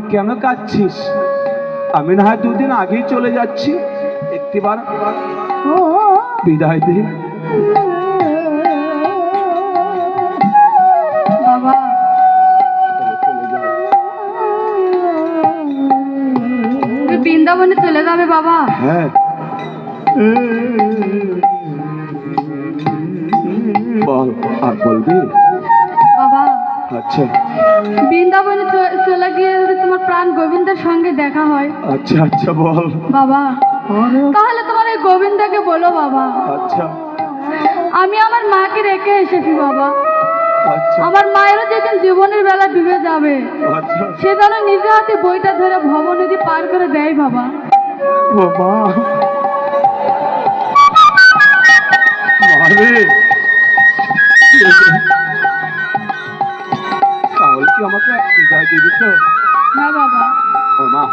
কেন কাঁদছিস? আমি না হয় দুদিন আগেই চলে যাচ্ছি। একটিবার বিদায় দে। বাবা। বৃন্দাবনে চলে যাবে বাবা। হ্যাঁ। বল আর বলবি? বাবা। আচ্ছা। বৃন্দাবনে প্রাণ গোবিন্দের সঙ্গে দেখা হয়। আচ্ছা আচ্ছা বল। বাবা তাহলে তোমার এই গোবিন্দকে বলো বাবা। আচ্ছা। আমি আমার মাকে রেখে এসেছি বাবা। আচ্ছা। আমার মায়েরও যেদিন জীবনের বেলা ডুবে যাবে আচ্ছা। সে যেন নিজে হাতে বইটা ধরে ভব নদী পার করে দেয় বাবা। মারে তাহলে কি আমাকে বিদায় দিবি তো? হ্যাঁ বাবা। ও, মা।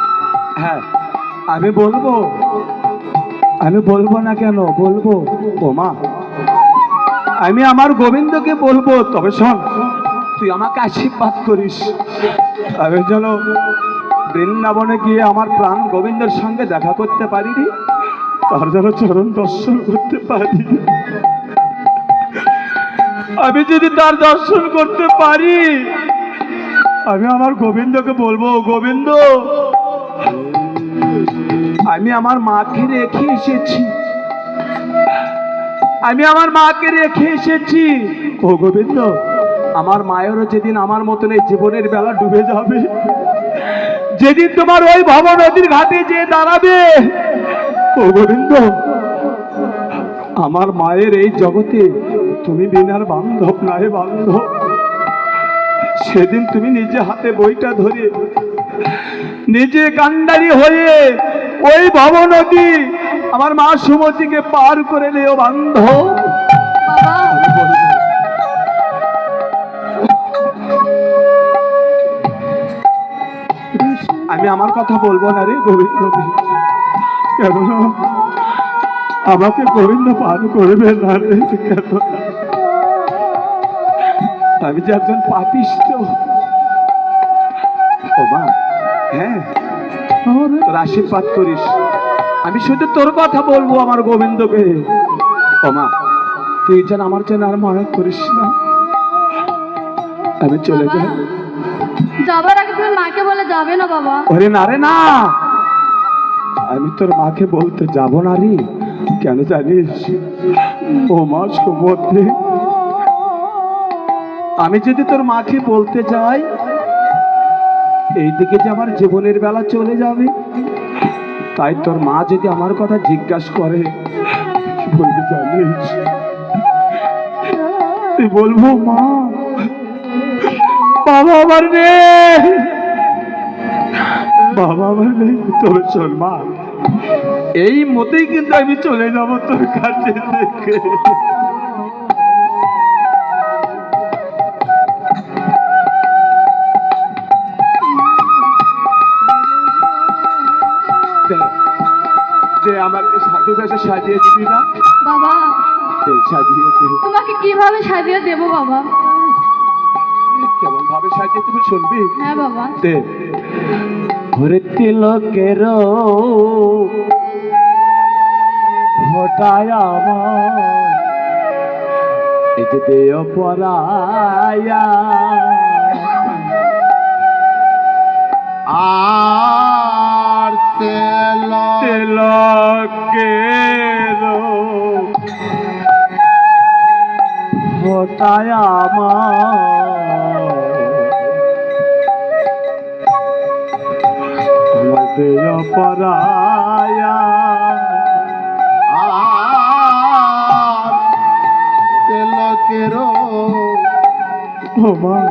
হ্যাঁ আমি বলব। আমি বলব না কেন? বলব। ও, মা। আমি আমার গোবিন্দকে বলব, তবে শোন, তুই আমাকে আশীর্বাদ করিস। আমি যেন বৃন্দাবনে গিয়ে আমার প্রাণ গোবিন্দের সঙ্গে দেখা করতে পারিনি, তার যেন চরণ দর্শন করতে পারি আমি যদি তার দর্শন করতে পারি আমি আমার গোবিন্দকে বলব গোবিন্দ, আমি আমার মাকে রেখে এসেছি। আমি আমার মাকে রেখে এসেছি। ও গোবিন্দ, আমার মায়েরও যেদিন আমার মতন এই জীবনের বেলা ডুবে যাবে, যেদিন তোমার ওই ভব নদীর ঘাটে যে দাঁড়াবে, ও গোবিন্দ, আমার মায়ের এই জগতে তুমি বিনার বান্ধব, নাই বান্ধব। সেদিন তুমি নিজে হাতে বইটা ধরে নিজে কান্ডারি হয়ে ওই ভব নদী আমার মা সুমতিকে পার করে নেও বান্ধব আমি আমার কথা বলব না রে গোবিন্দ কেন আমাকে গোবিন্দ পার করবে না রে কেন আমি যে একজন পাপিষ্ট। ও মা হ্যাঁ। তোর আশীর্বাদ করিস। আমি শুধু তোর কথা বলব আমার গোবিন্দকে। ও মা তুই যেন আমার জন্য আর মনে করিস না। আমি চলে যাই। যাবার আগে তুমি মাকে বলে যাবে না বাবা। ওরে না রে না। আমি তোর মাকে বলতে যাব না রে। কেন জানিস? ও মা সুমধ্যে আমি যদি তোর মাকে বলতে যাই, এইদিকে যে আমার জীবনের বেলা চলে যাবে। তাই তোর মা যদি আমার কথা জিজ্ঞাসা করে কি বলবি, মা, বাবা আমার নেই। বাবা আমার নেই, তোর চল, মা। এই মতেই কিন্তু আমি চলে যাব তোর কাছে বেশে সাজিয়ে দিবি না? বাবা সাজিয়ে তোমাকে কীভাবে সাজিয়ে দেবো বাবা? কেমন ভাবে সাজিয়ে তুমি শুনবি? হ্যাঁ বাবা। দে। ওরে তিলকের ফোটায় আমার। যে দেয় পরায়া। আর তেল তিলকের ফোটায় আমার পরায়া তেলকের আমার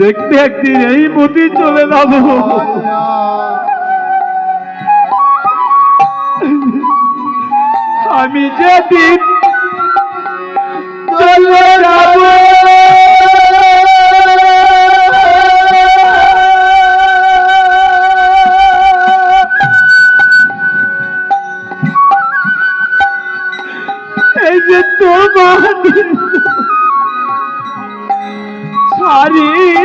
দেখতে একদিন এই মতি চলে যাব। আমি যেদিন চলে যাব। এই যে তোমার হারিয়ে।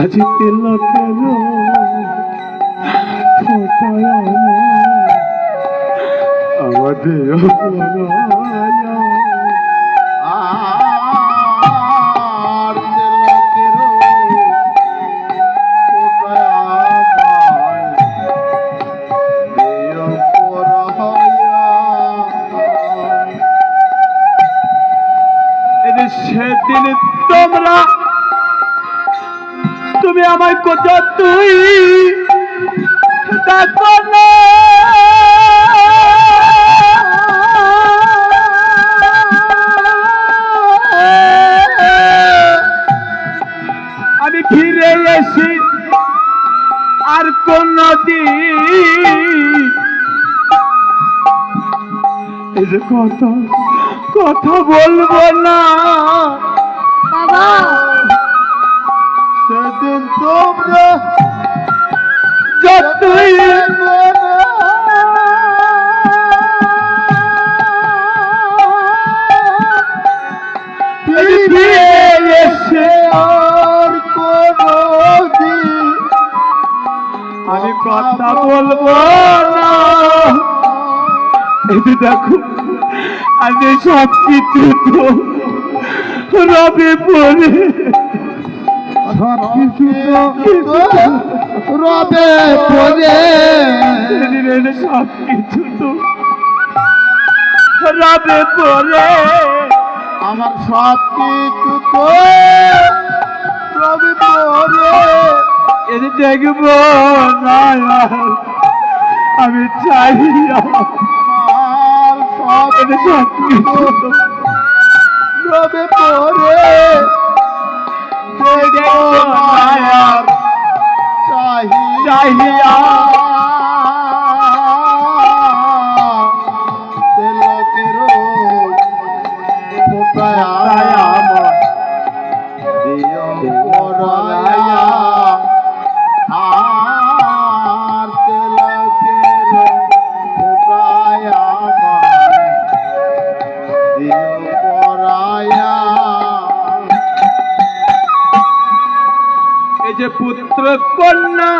আজি তিলকের আমাদের তোমরা। তুমি আমায় কত তুই ডাকো আমি ফিরে এসি আর কোন কথা কথা বলব না। সেদিন তোমরা যতই আমি কথা বলব না। দেখো আমি সব কিছু তো রবে পড়ে সব কিছু রবে পরে সেদিনের সব কিছু তো রবে পড়ে আমার সব কিছু তো রবে পরে এদের দেখব না আমি চাই আমার সব কিছু তো রবে পরে দেখব না আর। চাহিয়া যে পুত্র কন্যা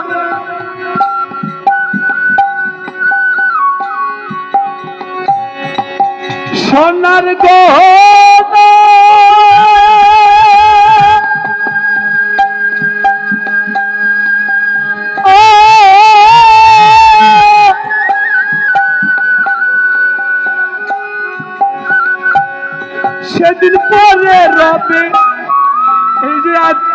সোনার গহনা সেদিন পরে এই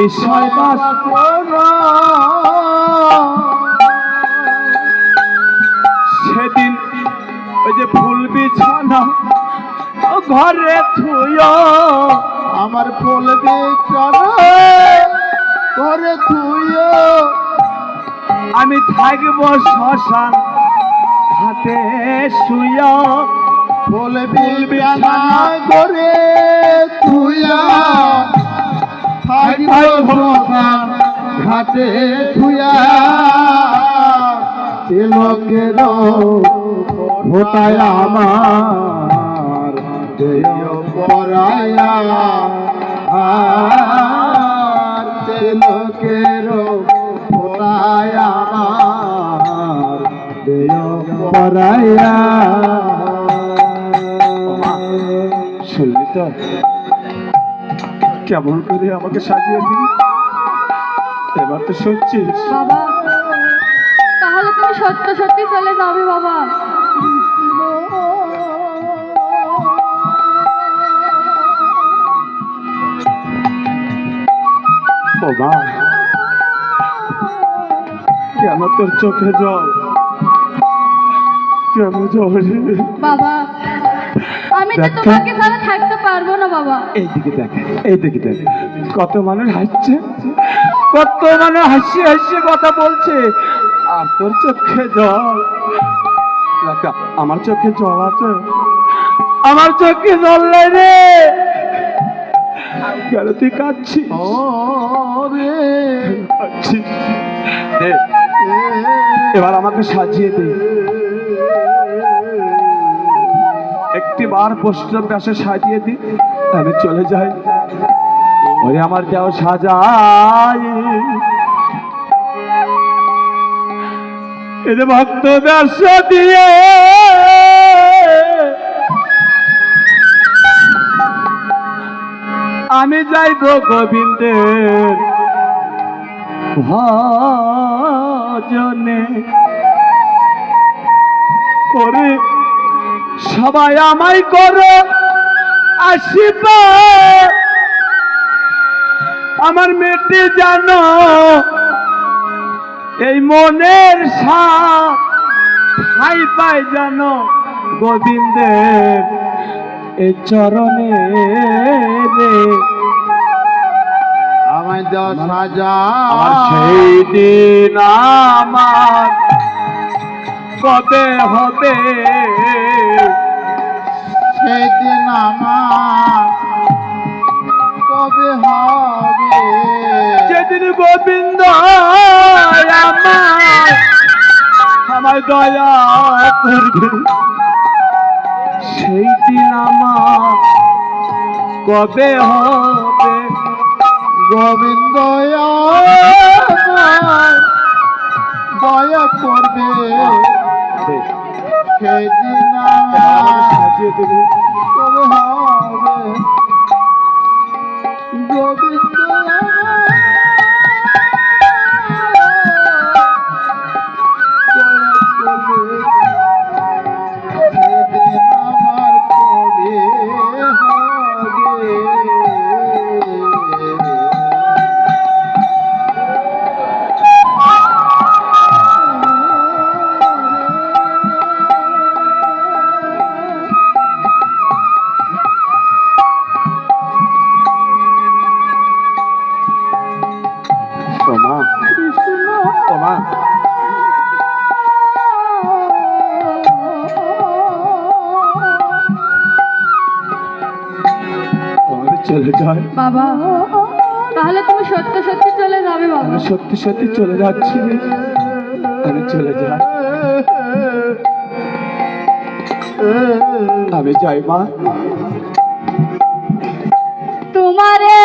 বিষয় বাসনা সেদিন ওই যে ফুল বিছানা ঘরে থুয় আমার ফুল বেচারা করে তুইও আমি থাকব শ্মশান হাতে শুয়া ফুল বিছানা থাকব শ্মশান ঘাটে তুইয়া তিলকের ফোটায় আমার পরায়া। তিলকের ফোটায় আমার দেয় পরায়া। শুনলি তো? কেমন করে আমাকে সাজিয়ে দিলি? এবার তো শুনছিস বাবা তাহলে তুমি সত্য সত্যি চলে যাবে বাবা। মা কেন তোর চোখে জল? কেন জল? বাবা আমি তো তোমাকে থাকতে পারব না বাবা। এইদিকে দেখ এইদিকে দেখ। কত মানুষ হাসছে কত মানে হাসি হাসি কথা বলছে। আর তোর চোখে জল। আমার চোখে জল আছে। আমার চোখে জল নাই রে। কেন তুই কাঁদছিস? ও রে। কাঁদছিস। এবার আমাকে সাজিয়ে দে। একটি বার পোস্ট ব্যাসে সাজিয়ে দি আমি চলে যাই। ওরে আমার দেও সাজাই। এদের ভক্ত ব্যবসা দিয়ে। আমি যাইব গোবিন্দের ভজনে। করে সবাই আমায় করো আসিবা। আমার মেয়েটি জানো এই মনের সাপ ঠাই পাই জানো গোবিন্দের এই চরণে রে। আমায় দাও সাজা। আর সেই দিন আমার কবে হবে। সেদিন আমার কবে হবে? যেদিন গোবিন্দ আমার আমার দয়া করবে। সেই দিন আমার কবে হবে? গোবিন্দ দয়া করবে। সেদিন আমার সাজিয়ে তবে কবে চলে বাবা তাহলে তুমি সত্য সত্যি চলে যাবে বাবা। আমি সত্যি সত্যি চলে যাচ্ছি। আমি চলে যাই আমি যাই মা। তোমারে